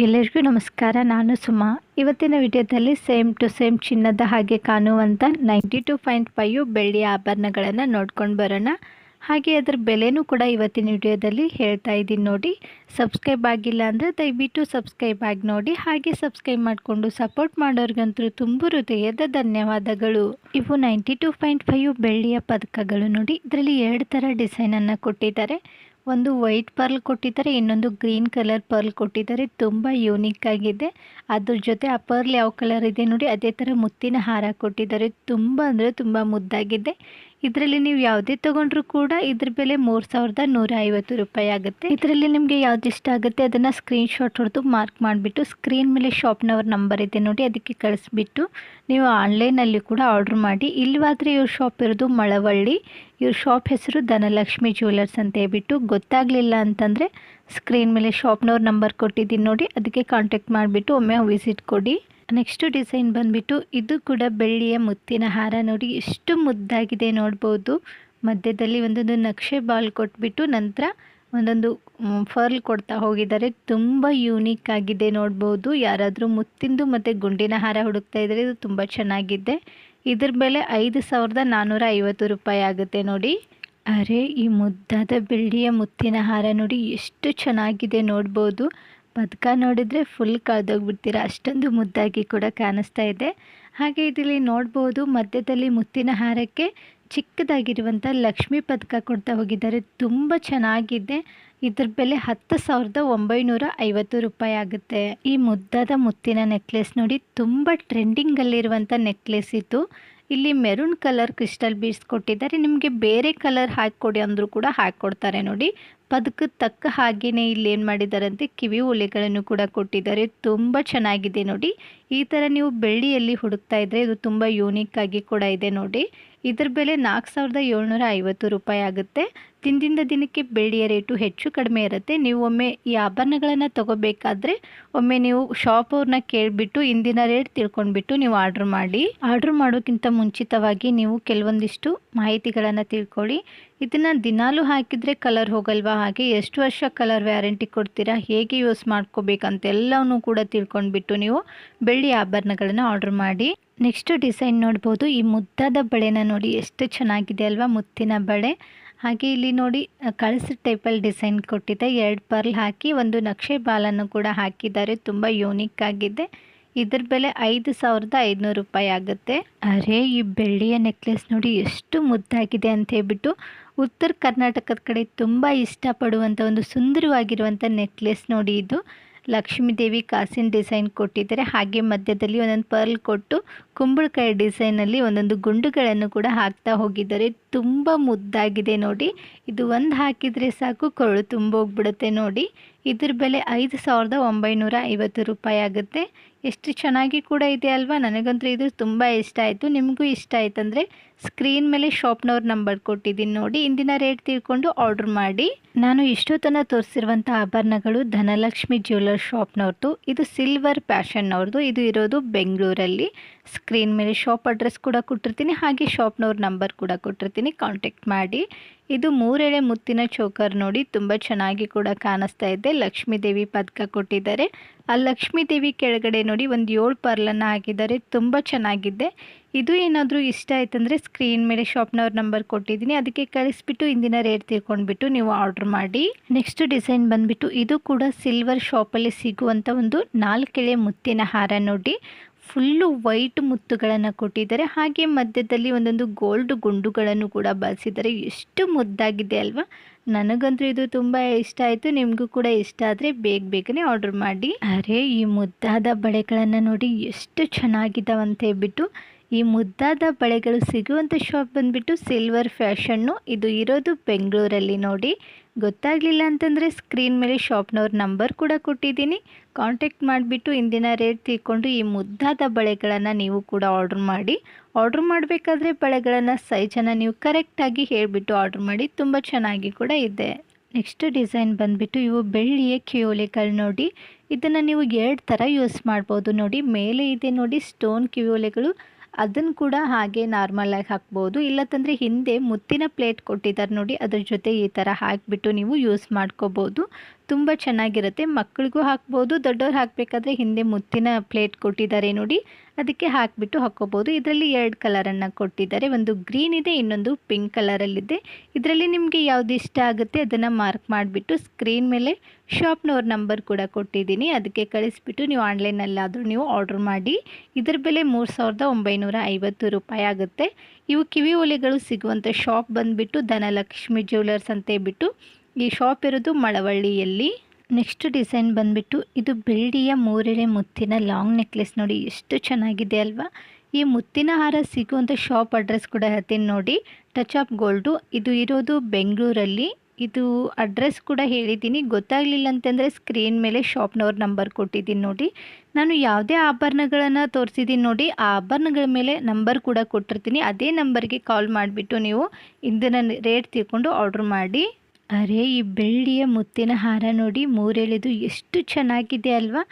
ಎಲ್ಲರಿಗೂ ನಮಸ್ಕಾರ, ನಾನು ಸುಮಾ. ಇವತ್ತಿನ ವಿಡಿಯೋದಲ್ಲಿ ಸೇಮ್ ಟು ಸೇಮ್ ಚಿನ್ನದ ಹಾಗೆ ಕಾಣುವಂಥ ನೈಂಟಿ ಟು ಪಾಯಿಂಟ್ ಫೈವ್ ಬೆಳ್ಳಿಯ ಆಭರಣಗಳನ್ನು ನೋಡ್ಕೊಂಡು ಬರೋಣ. ಹಾಗೆ ಅದರ ಬೆಲೆನೂ ಕೂಡ ಇವತ್ತಿನ ವಿಡಿಯೋದಲ್ಲಿ ಹೇಳ್ತಾ ಇದ್ದೀನಿ ನೋಡಿ. ಸಬ್ಸ್ಕ್ರೈಬ್ ಆಗಿಲ್ಲ ಅಂದರೆ ದಯವಿಟ್ಟು ಸಬ್ಸ್ಕ್ರೈಬ್ ಆಗಿ ನೋಡಿ. ಹಾಗೆ ಸಬ್ಸ್ಕ್ರೈಬ್ ಮಾಡಿಕೊಂಡು ಸಪೋರ್ಟ್ ಮಾಡೋರಿಗಂತೂ ತುಂಬ ಹೃದಯದ ಧನ್ಯವಾದಗಳು. ಇವು ನೈಂಟಿ ಟು ಪಾಯಿಂಟ್ ಫೈವ್ ಬೆಳ್ಳಿಯ ಪದಕಗಳು ನೋಡಿ. ಇದರಲ್ಲಿ ಎರಡು ಥರ ಡಿಸೈನನ್ನು ಕೊಟ್ಟಿದ್ದಾರೆ. ಒಂದು ವೈಟ್ ಪರ್ಲ್ ಕೊಟ್ಟಿದ್ದಾರೆ, ಇನ್ನೊಂದು ಗ್ರೀನ್ ಕಲರ್ ಪರ್ಲ್ ಕೊಟ್ಟಿದ್ದಾರೆ. ತುಂಬ ಯೂನಿಕ್ ಆಗಿದೆ. ಅದ್ರ ಜೊತೆ ಆ ಪರ್ಲ್ ಯಾವ ಕಲರ್ ಇದೆ ನೋಡಿ, ಅದೇ ಥರ ಮುತ್ತಿನ ಹಾರ ಕೊಟ್ಟಿದ್ದಾರೆ. ತುಂಬ ಅಂದರೆ ತುಂಬ ಮುದ್ದಾಗಿದೆ. ಇದರಲ್ಲಿ ನೀವು ಯಾವುದೇ ತೊಗೊಂಡ್ರೂ ಕೂಡ ಇದ್ರ ಬೆಲೆ ಮೂರು ಸಾವಿರದ ನೂರ ಐವತ್ತು ರೂಪಾಯಿ ಆಗುತ್ತೆ. ಇದರಲ್ಲಿ ನಿಮಗೆ ಯಾವ್ದು ಇಷ್ಟ ಆಗುತ್ತೆ ಅದನ್ನು ಸ್ಕ್ರೀನ್ಶಾಟ್ ಹೊಡೆದು ಮಾರ್ಕ್ ಮಾಡಿಬಿಟ್ಟು ಸ್ಕ್ರೀನ್ ಮೇಲೆ ಶಾಪ್ನವ್ರ ನಂಬರ್ ಇದೆ ನೋಡಿ ಅದಕ್ಕೆ ಕಳಿಸ್ಬಿಟ್ಟು ನೀವು ಆನ್ಲೈನಲ್ಲಿ ಕೂಡ ಆರ್ಡ್ರ್ ಮಾಡಿ. ಇಲ್ಲವಾದರೆ ಇವ್ರ ಶಾಪ್ ಇರೋದು ಮಳವಳ್ಳಿ. ಇವ್ರ ಶಾಪ್ ಹೆಸರು ಧನಲಕ್ಷ್ಮಿ ಜ್ಯುವೆಲರ್ಸ್ ಅಂತ ಹೇಳ್ಬಿಟ್ಟು ಗೊತ್ತಾಗಲಿಲ್ಲ ಅಂತಂದರೆ ಸ್ಕ್ರೀನ್ ಮೇಲೆ ಶಾಪ್ನವ್ರ ನಂಬರ್ ಕೊಟ್ಟಿದ್ದೀನಿ ನೋಡಿ ಅದಕ್ಕೆ ಕಾಂಟ್ಯಾಕ್ಟ್ ಮಾಡಿಬಿಟ್ಟು ಒಮ್ಮೆ ವಿಸಿಟ್ ಕೊಡಿ. ನೆಕ್ಸ್ಟ್ ಡಿಸೈನ್ ಬಂದ್ಬಿಟ್ಟು ಇದು ಕೂಡ ಬೆಳ್ಳಿಯ ಮುತ್ತಿನ ಹಾರ. ನೋಡಿ, ಎಷ್ಟು ಮುದ್ದಾಗಿದೆ ನೋಡ್ಬೋದು. ಮಧ್ಯದಲ್ಲಿ ಒಂದೊಂದು ನಕ್ಷೆ ಬಾಲ್ ಕೊಟ್ಬಿಟ್ಟು ನಂತರ ಒಂದೊಂದು ಫರ್ಲ್ ಕೊಡ್ತಾ ಹೋಗಿದ್ದಾರೆ. ತುಂಬ ಯೂನಿಕ್ ಆಗಿದೆ ನೋಡ್ಬೋದು. ಯಾರಾದರೂ ಮುತ್ತಿಂದು ಮತ್ತು ಗುಂಡಿನ ಹಾರ ಹುಡುಕ್ತಾ ಇದ್ದಾರೆ ಇದು ತುಂಬ ಚೆನ್ನಾಗಿದೆ. ಇದ್ರ ಮೇಲೆ ಐದು ಸಾವಿರದ ನಾನ್ನೂರ ಐವತ್ತು ರೂಪಾಯಿ ಆಗುತ್ತೆ ನೋಡಿ. ಅರೆ, ಈ ಮುದ್ದಾದ ಬೆಳ್ಳಿಯ ಮುತ್ತಿನ ಹಾರ ನೋಡಿ ಎಷ್ಟು ಚೆನ್ನಾಗಿದೆ ನೋಡ್ಬೋದು. ಪದಕ ನೋಡಿದರೆ ಫುಲ್ ಕಳೆದೋಗ್ಬಿಡ್ತೀರ? ಅಷ್ಟೊಂದು ಮುದ್ದಾಗಿ ಕೂಡ ಕಾಣಿಸ್ತಾ ಇದೆ. ಹಾಗೆ ಇದರಲ್ಲಿ ನೋಡ್ಬೋದು, ಮಧ್ಯದಲ್ಲಿ ಮುತ್ತಿನ ಹಾರಕ್ಕೆ ಚಿಕ್ಕದಾಗಿರುವಂಥ ಲಕ್ಷ್ಮಿ ಪದಕ ಕೊಡ್ತಾ ಹೋಗಿದ್ದಾರೆ. ತುಂಬ ಚೆನ್ನಾಗಿದೆ. ಇದ್ರ ಬೆಲೆ ಹತ್ತು ಸಾವಿರದ ಒಂಬೈನೂರ ಐವತ್ತು ರೂಪಾಯಿ ಆಗುತ್ತೆ. ಈ ಮುದ್ದಾದ ಮುತ್ತಿನ ನೆಕ್ಲೆಸ್ ನೋಡಿ ತುಂಬ ಟ್ರೆಂಡಿಂಗಲ್ಲಿರುವಂಥ ನೆಕ್ಲೆಸ್ ಇತ್ತು ಇಲ್ಲಿ ಮೆರೂನ್ ಕಲರ್ ಕ್ರಿಸ್ಟಲ್ ಬೀಡ್ಸ್ ಕೊಟ್ಟಿದ್ದಾರೆ. ನಿಮಗೆ ಬೇರೆ ಕಲರ್ ಹಾಕಿಕೊಡಿ ಅಂದರೂ ಕೂಡ ಹಾಕ್ಕೊಡ್ತಾರೆ ನೋಡಿ. ಪದಕಕ್ಕೆ ತಕ್ಕ ಹಾಗೆಯೇ ಇಲ್ಲಿ ಏನು ಮಾಡಿದ್ದಾರಂತೆ ಕಿವಿ ಒಲೆಗಳನ್ನು ಕೂಡ ಕೊಟ್ಟಿದ್ದಾರೆ. ತುಂಬ ಚೆನ್ನಾಗಿದೆ ನೋಡಿ. ಈ ಥರ ನೀವು ಬೆಳ್ಳಿಯಲ್ಲಿ ಹುಡುಕ್ತಾ ಇದ್ದರೆ ಇದು ತುಂಬ ಯೂನಿಕ್ ಆಗಿ ಕೂಡ ಇದೆ ನೋಡಿ. ಇದ್ರ ಬೆಲೆ ನಾಲ್ಕು ಸಾವಿರದ ಏಳ್ನೂರ ಐವತ್ತು ರೂಪಾಯಿ ಆಗುತ್ತೆ. ದಿನದಿಂದ ದಿನಕ್ಕೆ ಬೆಳ್ಳಿಯ ರೇಟು ಹೆಚ್ಚು ಕಡಿಮೆ ಇರುತ್ತೆ. ನೀವು ಒಮ್ಮೆ ಈ ಆಭರಣಗಳನ್ನು ತಗೋಬೇಕಾದ್ರೆ ಒಮ್ಮೆ ನೀವು ಶಾಪ್ ಅವ್ರನ್ನ ಕೇಳಿಬಿಟ್ಟು ಇಂದಿನ ರೇಟ್ ತಿಳ್ಕೊಂಡ್ಬಿಟ್ಟು ನೀವು ಆರ್ಡ್ರ್ ಮಾಡಿ. ಆರ್ಡ್ರ್ ಮಾಡೋಕ್ಕಿಂತ ಮುಂಚಿತವಾಗಿ ನೀವು ಕೆಲವೊಂದಿಷ್ಟು ಮಾಹಿತಿಗಳನ್ನು ತಿಳ್ಕೊಳ್ಳಿ. ಇದನ್ನು ದಿನಾಲೂ ಹಾಕಿದರೆ ಕಲರ್ ಹೋಗಲ್ವಾ? ಹಾಗೆ ಎಷ್ಟು ವರ್ಷ ಕಲರ್ ವ್ಯಾರಂಟಿ ಕೊಡ್ತೀರಾ? ಹೇಗೆ ಯೂಸ್ ಮಾಡ್ಕೋಬೇಕಂತ ಎಲ್ಲವನ್ನೂ ಕೂಡ ತಿಳ್ಕೊಂಡ್ಬಿಟ್ಟು ನೀವು ಬೆಳ್ಳಿ ಆಭರಣಗಳನ್ನು ಆರ್ಡ್ರ್ ಮಾಡಿ. ನೆಕ್ಸ್ಟ್ ಡಿಸೈನ್ ನೋಡ್ಬೋದು. ಈ ಮುದ್ದಾದ ಬಳೆನ ನೋಡಿ ಎಷ್ಟು ಚೆನ್ನಾಗಿದೆ ಅಲ್ವಾ? ಮುತ್ತಿನ ಬಳೆ. ಹಾಗೆ ಇಲ್ಲಿ ನೋಡಿ ಕಳಸ ಟೈಪಲ್ಲಿ ಡಿಸೈನ್ ಕೊಟ್ಟಿದೆ. ಎರಡು ಪರ್ಲ್ ಹಾಕಿ ಒಂದು ನಕ್ಷೆ ಬಾಲನ್ನು ಕೂಡ ಹಾಕಿದ್ದಾರೆ. ತುಂಬ ಯೂನಿಕ್ ಆಗಿದೆ. ಇದ್ರ ಬೆಲೆ ಐದು ಸಾವಿರದ ಐದುನೂರು ರೂಪಾಯಿ ಆಗುತ್ತೆ. ಅರೆ, ಈ ಬೆಳ್ಳಿಯ ನೆಕ್ಲೆಸ್ ನೋಡಿ ಎಷ್ಟು ಮುದ್ದಾಗಿದೆ ಅಂತ ಹೇಳ್ಬಿಟ್ಟು, ಉತ್ತರ ಕರ್ನಾಟಕದ ಕಡೆ ತುಂಬ ಇಷ್ಟಪಡುವಂಥ ಒಂದು ಸುಂದರವಾಗಿರುವಂಥ ನೆಕ್ಲೆಸ್ ನೋಡಿ ಇದು. ಲಕ್ಷ್ಮೀ ದೇವಿ ಕಾಸಿನ ಡಿಸೈನ್ ಕೊಟ್ಟಿದ್ದಾರೆ. ಹಾಗೆ ಮಧ್ಯದಲ್ಲಿ ಒಂದೊಂದು ಪರ್ಲ್ ಕೊಟ್ಟು ಕುಂಬಳಕಾಯಿ ಡಿಸೈನಲ್ಲಿ ಒಂದೊಂದು ಗುಂಡುಗಳನ್ನು ಕೂಡ ಹಾಕ್ತಾ ಹೋಗಿದ್ದಾರೆ. ತುಂಬ ಮುದ್ದಾಗಿದೆ ನೋಡಿ. ಇದು ಒಂದು ಹಾಕಿದರೆ ಸಾಕು, ಕೊರಳು ತುಂಬೋಗ್ಬಿಡುತ್ತೆ ನೋಡಿ. ಇದ್ರ ಬೆಲೆ ಐದು ಸಾವಿರದ ಒಂಬೈನೂರ ಐವತ್ತು ರೂಪಾಯಿ ಆಗುತ್ತೆ. ಎಷ್ಟು ಚೆನ್ನಾಗಿ ಕೂಡ ಇದೆ ಅಲ್ವಾ? ನನಗಂತೂ ಇದು ತುಂಬ ಇಷ್ಟ ಆಯಿತು. ನಿಮಗೂ ಇಷ್ಟ ಆಯ್ತಂದರೆ ಸ್ಕ್ರೀನ್ ಮೇಲೆ ಶಾಪ್ನವ್ರ ನಂಬರ್ ಕೊಟ್ಟಿದ್ದೀನಿ ನೋಡಿ. ಇಂದಿನ ರೇಟ್ ತಿಳ್ಕೊಂಡು ಆರ್ಡ್ರ್ ಮಾಡಿ. ನಾನು ಇಷ್ಟೊತ್ತನ ತೋರಿಸಿರುವಂಥ ಆಭರಣಗಳು ಧನಲಕ್ಷ್ಮಿ ಜ್ಯುವೆಲರ್ ಶಾಪ್ನವ್ರದ್ದು ಇದು ಸಿಲ್ವರ್ ಪ್ಯಾಷನ್ನವ್ರದ್ದು ಇದು ಇರೋದು ಬೆಂಗಳೂರಲ್ಲಿ. ಸ್ಕ್ರೀನ್ ಮೇಲೆ ಶಾಪ್ ಅಡ್ರೆಸ್ ಕೂಡ ಕೊಟ್ಟಿರ್ತೀನಿ. ಹಾಗೆ ಶಾಪ್ನವ್ರ ನಂಬರ್ ಕೂಡ ಕೊಟ್ಟಿರ್ತೀನಿ. ಕಾಂಟ್ಯಾಕ್ಟ್ ಮಾಡಿ. ಇದು ಮೂರೆಳೆ ಮುತ್ತಿನ ಚೋಕರ್ ನೋಡಿ ತುಂಬ ಚೆನ್ನಾಗಿ ಕೂಡ ಕಾಣಿಸ್ತಾ ಇದೆ. ಲಕ್ಷ್ಮೀ ದೇವಿ ಪದಕ ಕೊಟ್ಟಿದ್ದಾರೆ. ಆ ಲಕ್ಷ್ಮೀ ದೇವಿ ಕೆಳಗಡೆ ನೋಡಿ ಒಂದು ಏಳು ಪರ್ಲನ್ನು ಹಾಕಿದ್ದಾರೆ. ತುಂಬ ಚೆನ್ನಾಗಿದೆ. ಇದು ಏನಾದರೂ ಇಷ್ಟ ಆಯ್ತಂದರೆ ಸ್ಕ್ರೀನ್ ಮೇಲೆ ಶಾಪ್ನವ್ರ ನಂಬರ್ ಕೊಟ್ಟಿದ್ದೀನಿ. ಅದಕ್ಕೆ ಕಳಿಸ್ಬಿಟ್ಟು ಇಂದಿನ ರೇಟ್ ತಿಳ್ಕೊಂಡ್ಬಿಟ್ಟು ನೀವು ಆರ್ಡ್ರ್ ಮಾಡಿ. ನೆಕ್ಸ್ಟ್ ಡಿಸೈನ್ ಬಂದುಬಿಟ್ಟು ಇದು ಕೂಡ ಸಿಲ್ವರ್ ಶಾಪಲ್ಲಿ ಸಿಗುವಂಥ ಒಂದು ನಾಲ್ಕೆಳೆ ಮುತ್ತಿನ ಹಾರ ನೋಡಿ. ಫುಲ್ಲು ವೈಟ್ ಮುತ್ತುಗಳನ್ನು ಕೊಟ್ಟಿದ್ದಾರೆ. ಹಾಗೆ ಮಧ್ಯದಲ್ಲಿ ಒಂದೊಂದು ಗೋಲ್ಡ್ ಗುಂಡುಗಳನ್ನು ಕೂಡ ಬಳಸಿದ್ದಾರೆ. ಎಷ್ಟು ಮುದ್ದಾಗಿದೆ ಅಲ್ವಾ? ನನಗಂತೂ ಇದು ತುಂಬ ಇಷ್ಟ ಆಯಿತು. ನಿಮಗೂ ಕೂಡ ಇಷ್ಟ ಆದರೆ ಬೇಗ ಬೇಗನೆ ಆರ್ಡರ್ ಮಾಡಿ. ಅರೆ, ಈ ಮುದ್ದಾದ ಬಳೆಗಳನ್ನು ನೋಡಿ ಎಷ್ಟು ಚೆನ್ನಾಗಿದ್ದಾವಂತ ಹೇಳ್ಬಿಟ್ಟು. ಈ ಮುದ್ದಾದ ಬಳೆಗಳು ಸಿಗುವಂಥ ಶಾಪ್ ಬಂದುಬಿಟ್ಟು ಸಿಲ್ವರ್ ಫ್ಯಾಷನ್ನು ಇದು ಇರೋದು ಬೆಂಗಳೂರಲ್ಲಿ ನೋಡಿ. ಗೊತ್ತಾಗಲಿಲ್ಲ ಅಂತಂದರೆ ಸ್ಕ್ರೀನ್ ಮೇಲೆ ಶಾಪ್ನವ್ರ ನಂಬರ್ ಕೂಡ ಕೊಟ್ಟಿದ್ದೀನಿ. ಕಾಂಟ್ಯಾಕ್ಟ್ ಮಾಡಿಬಿಟ್ಟು ಇಂದಿನ ರೇಟ್ ತಿಳ್ಕೊಂಡು ಈ ಮುದ್ದಾದ ಬಳೆಗಳನ್ನು ನೀವು ಕೂಡ ಆರ್ಡ್ರ್ ಮಾಡಿ. ಆರ್ಡ್ರ್ ಮಾಡಬೇಕಾದ್ರೆ ಬಳೆಗಳನ್ನು ಸೈಜನ್ನು ನೀವು ಕರೆಕ್ಟಾಗಿ ಹೇಳಿಬಿಟ್ಟು ಆರ್ಡ್ರ್ ಮಾಡಿ. ತುಂಬ ಚೆನ್ನಾಗಿ ಕೂಡ ಇದೆ. ನೆಕ್ಸ್ಟ್ ಡಿಸೈನ್ ಬಂದುಬಿಟ್ಟು ಇವು ಬೆಳ್ಳಿಯ ಕಿಯೋಲೆಗಳು ನೋಡಿ. ಇದನ್ನು ನೀವು ಎರಡು ಥರ ಯೂಸ್ ಮಾಡ್ಬೋದು ನೋಡಿ. ಮೇಲೆ ಇದೆ ನೋಡಿ ಸ್ಟೋನ್ ಕಿವಿಯೋಲೆಗಳು ಅದನ್ನು ಕೂಡ ಹಾಗೆ ನಾರ್ಮಲಾಗಿ ಹಾಕ್ಬೋದು. ಇಲ್ಲತ್ತಂದರೆ ಹಿಂದೆ ಮುತ್ತಿನ ಪ್ಲೇಟ್ ಕೊಟ್ಟಿದ್ದಾರೆ ನೋಡಿ, ಅದ್ರ ಜೊತೆ ಈ ಥರ ಹಾಕಿಬಿಟ್ಟು ನೀವು ಯೂಸ್ ಮಾಡ್ಕೋಬೋದು. ತುಂಬ ಚೆನ್ನಾಗಿರುತ್ತೆ. ಮಕ್ಕಳಿಗೂ ಹಾಕ್ಬೋದು, ದೊಡ್ಡವ್ರು ಹಾಕಬೇಕಾದ್ರೆ ಹಿಂದೆ ಮುತ್ತಿನ ಪ್ಲೇಟ್ ಕೊಟ್ಟಿದ್ದಾರೆ ನೋಡಿ. ಅದಕ್ಕೆ ಹಾಕಿಬಿಟ್ಟು ಹಾಕ್ಕೋಬೋದು. ಇದರಲ್ಲಿ ಎರಡು ಕಲರನ್ನು ಕೊಟ್ಟಿದ್ದಾರೆ. ಒಂದು ಗ್ರೀನ್ ಇದೆ, ಇನ್ನೊಂದು ಪಿಂಕ್ ಕಲರಲ್ಲಿದೆ. ಇದರಲ್ಲಿ ನಿಮಗೆ ಯಾವುದು ಇಷ್ಟ ಆಗುತ್ತೆ ಅದನ್ನು ಮಾರ್ಕ್ ಮಾಡಿಬಿಟ್ಟು ಸ್ಕ್ರೀನ್ ಮೇಲೆ ಶಾಪ್ನವ್ರ ನಂಬರ್ ಕೂಡ ಕೊಟ್ಟಿದ್ದೀನಿ. ಅದಕ್ಕೆ ಕಳಿಸ್ಬಿಟ್ಟು ನೀವು ಆನ್ಲೈನಲ್ಲಾದರೂ ನೀವು ಆರ್ಡ್ರ್ ಮಾಡಿ. ಇದರ ಬೆಲೆ ಮೂರು ಸಾವಿರದ ಒಂಬೈನೂರ ಐವತ್ತು ರೂಪಾಯಿ ಆಗುತ್ತೆ. ಇವು ಕಿವಿ ಒಲೆಗಳು ಸಿಗುವಂಥ ಶಾಪ್ ಬಂದುಬಿಟ್ಟು ಧನಲಕ್ಷ್ಮಿ ಜ್ಯುವೆಲರ್ಸ್ ಅಂತ ಈ ಶಾಪ್ ಇರೋದು ಮಳವಳ್ಳಿಯಲ್ಲಿ. ನೆಕ್ಸ್ಟ್ ಡಿಸೈನ್ ಬಂದುಬಿಟ್ಟು ಇದು ಬೆಳ್ಳಿಯ ಮೂರೆಳೆ ಮುತ್ತಿನ ಲಾಂಗ್ ನೆಕ್ಲೆಸ್ ನೋಡಿ, ಎಷ್ಟು ಚೆನ್ನಾಗಿದೆ ಅಲ್ವಾ? ಈ ಮುತ್ತಿನ ಹಾರ ಸಿಗುವಂಥ ಶಾಪ್ ಅಡ್ರೆಸ್ ಕೂಡ ಹೇಳ್ತೀನಿ ನೋಡಿ. ಟಚ್ ಆಫ್ ಗೋಲ್ಡು ಇದು ಇರೋದು ಬೆಂಗಳೂರಲ್ಲಿ. ಇದು ಅಡ್ರೆಸ್ ಕೂಡ ಹೇಳಿದ್ದೀನಿ. ಗೊತ್ತಾಗಲಿಲ್ಲ ಅಂತಂದರೆ ಸ್ಕ್ರೀನ್ ಮೇಲೆ ಶಾಪ್ನವ್ರ ನಂಬರ್ ಕೊಟ್ಟಿದ್ದೀನಿ ನೋಡಿ. ನಾನು ಯಾವುದೇ ಆಭರಣಗಳನ್ನು ತೋರಿಸಿದ್ದೀನಿ ನೋಡಿ, ಆ ಆಭರಣಗಳ ಮೇಲೆ ನಂಬರ್ ಕೂಡ ಕೊಟ್ಟಿರ್ತೀನಿ. ಅದೇ ನಂಬರ್ಗೆ ಕಾಲ್ ಮಾಡಿಬಿಟ್ಟು ನೀವು ಇದನ್ನು ರೇಟ್ ತಿಳ್ಕೊಂಡು ಆರ್ಡ್ರ್ ಮಾಡಿ. ಅರೆ, ಈ ಬೆಳ್ಳಿಯ ಮುತ್ತಿನ ಹಾರ ನೋಡಿ ಮೂರೆಳೆದು ಎಷ್ಟು ಚೆನ್ನಾಗಿದೆ ಅಲ್ವಾ?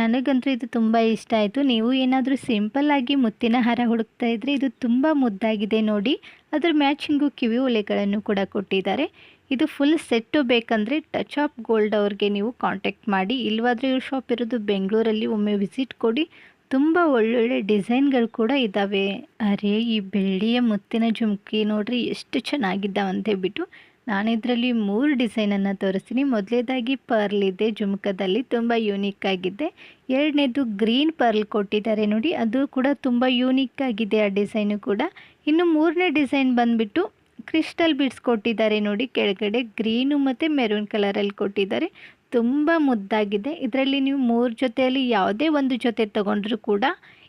ನನಗಂತೂ ಇದು ತುಂಬ ಇಷ್ಟ ಆಯಿತು. ನೀವು ಏನಾದರೂ ಸಿಂಪಲ್ಲಾಗಿ ಮುತ್ತಿನ ಹಾರ ಹುಡುಕ್ತಾ ಇದ್ದರೆ ಇದು ತುಂಬ ಮುದ್ದಾಗಿದೆ ನೋಡಿ. ಅದರ ಮ್ಯಾಚಿಂಗು ಕಿವಿ ಒಲೆಗಳನ್ನು ಕೂಡ ಕೊಟ್ಟಿದ್ದಾರೆ. ಇದು ಫುಲ್ ಸೆಟ್ಟು ಬೇಕಂದರೆ ಟಚ್ ಆಫ್ ಗೋಲ್ಡ್ ಅವ್ರಿಗೆ ನೀವು ಕಾಂಟ್ಯಾಕ್ಟ್ ಮಾಡಿ. ಇಲ್ವಾದರೆ ಇವ್ರ ಶಾಪ್ ಇರೋದು ಬೆಂಗಳೂರಲ್ಲಿ ಒಮ್ಮೆ ವಿಸಿಟ್ ಕೊಡಿ. ತುಂಬ ಒಳ್ಳೊಳ್ಳೆ ಡಿಸೈನ್ಗಳು ಕೂಡ ಇದ್ದಾವೆ ಅರೆ, ಈ ಬೆಳ್ಳಿಯ ಮುತ್ತಿನ ಜುಮ್ಕಿ ನೋಡ್ರಿ ಎಷ್ಟು ಚೆನ್ನಾಗಿದ್ದಾವಂತ ಹೇಳ್ಬಿಟ್ಟು. ನಾನು ಇದರಲ್ಲಿ ಮೂರು ಡಿಸೈನನ್ನು ತೋರಿಸ್ತೀನಿ. ಮೊದಲೇದಾಗಿ ಪರ್ಲ್ ಇದೆ, ಜುಮ್ಕದಲ್ಲಿ ತುಂಬ ಯೂನಿಕ್ ಆಗಿದೆ. ಎರಡನೇದು ಗ್ರೀನ್ ಪರ್ಲ್ ಕೊಟ್ಟಿದ್ದಾರೆ ನೋಡಿ, ಅದು ಕೂಡ ತುಂಬ ಯೂನಿಕ್ ಆಗಿದೆ ಆ ಡಿಸೈನು ಕೂಡ. ಇನ್ನು ಮೂರನೇ ಡಿಸೈನ್ ಬಂದುಬಿಟ್ಟು ಕ್ರಿಸ್ಟಲ್ ಬಿಡ್ಸ್ ಕೊಟ್ಟಿದ್ದಾರೆ ನೋಡಿ, ಕೆಳಗಡೆ ಗ್ರೀನು ಮತ್ತು ಮೆರೂನ್ ಕಲರಲ್ಲಿ ಕೊಟ್ಟಿದ್ದಾರೆ. ತುಂಬ ಮುದ್ದಾಗಿದೆ. ಇದರಲ್ಲಿ ನೀವು ಮೂರು ಜೊತೆಯಲ್ಲಿ ಯಾವುದೇ ಒಂದು ಜೊತೆ ತಗೊಂಡ್ರೂ ಕೂಡ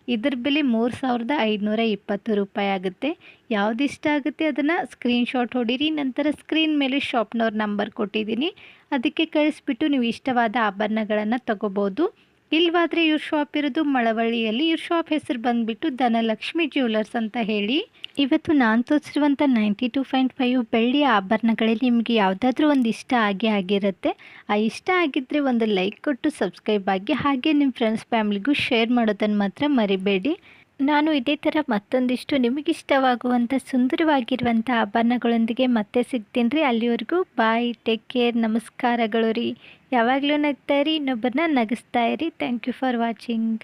ಇದ್ರ ಬೆಲೆ ಮೂರು ಸಾವಿರದ ಐದುನೂರ ಇಪ್ಪತ್ತು ರೂಪಾಯಿ ಆಗುತ್ತೆ. ಯಾವ್ದು ಇಷ್ಟ ಆಗುತ್ತೆ ಅದನ್ನು ಸ್ಕ್ರೀನ್ಶಾಟ್ ಹೊಡೀರಿ, ನಂತರ ಸ್ಕ್ರೀನ್ ಮೇಲೆ ಶಾಪ್ನವ್ರ ನಂಬರ್ ಕೊಟ್ಟಿದ್ದೀನಿ. ಅದಕ್ಕೆ ಕಳಿಸ್ಬಿಟ್ಟು ನೀವು ಇಷ್ಟವಾದ ಆಭರಣಗಳನ್ನು ತಗೋಬೋದು. ಇಲ್ವಾದರೆ ಇವ್ರ ಶಾಪ್ ಇರೋದು ಮಳವಳ್ಳಿಯಲ್ಲಿ. ಇವ್ರ ಶಾಪ್ ಹೆಸರು ಬಂದುಬಿಟ್ಟು ಧನಲಕ್ಷ್ಮಿ ಜ್ಯುವೆಲರ್ಸ್ ಅಂತ ಹೇಳಿ. ಇವತ್ತು ನಾನು ತೋರಿಸಿರುವಂಥ ನೈಂಟಿ ಟು ಪಾಯಿಂಟ್ ಫೈವ್ ಬೆಳ್ಳಿಯ ಆಭರಣಗಳಲ್ಲಿ ನಿಮಗೆ ಯಾವುದಾದ್ರೂ ಒಂದು ಇಷ್ಟ ಆಗೇ ಆಗಿರುತ್ತೆ. ಆ ಇಷ್ಟ ಆಗಿದ್ದರೆ ಒಂದು ಲೈಕ್ ಕೊಟ್ಟು ಸಬ್ಸ್ಕ್ರೈಬ್ ಆಗಿ ಹಾಗೆ ನಿಮ್ಮ ಫ್ರೆಂಡ್ಸ್ ಫ್ಯಾಮಿಲಿಗೂ ಶೇರ್ ಮಾಡೋದನ್ನು ಮಾತ್ರ ಮರಿಬೇಡಿ. ನಾನು ಇದೇ ಥರ ಮತ್ತೊಂದಿಷ್ಟು ನಿಮಗಿಷ್ಟವಾಗುವಂಥ ಸುಂದರವಾಗಿರುವಂಥ ಆಭರಣಗಳೊಂದಿಗೆ ಮತ್ತೆ ಸಿಗ್ತೀನಿ ರೀ. ಅಲ್ಲಿವರೆಗೂ ಬಾಯ್, ಟೇಕ್ ಕೇರ್, ನಮಸ್ಕಾರಗಳು ರೀ. ಯಾವಾಗಲೂ ನಗ್ತಾ ಇರಿ ಇನ್ನೊಬ್ಬರನ್ನ ನಗಿಸ್ತಾ ಇರಿ. Thank you for watching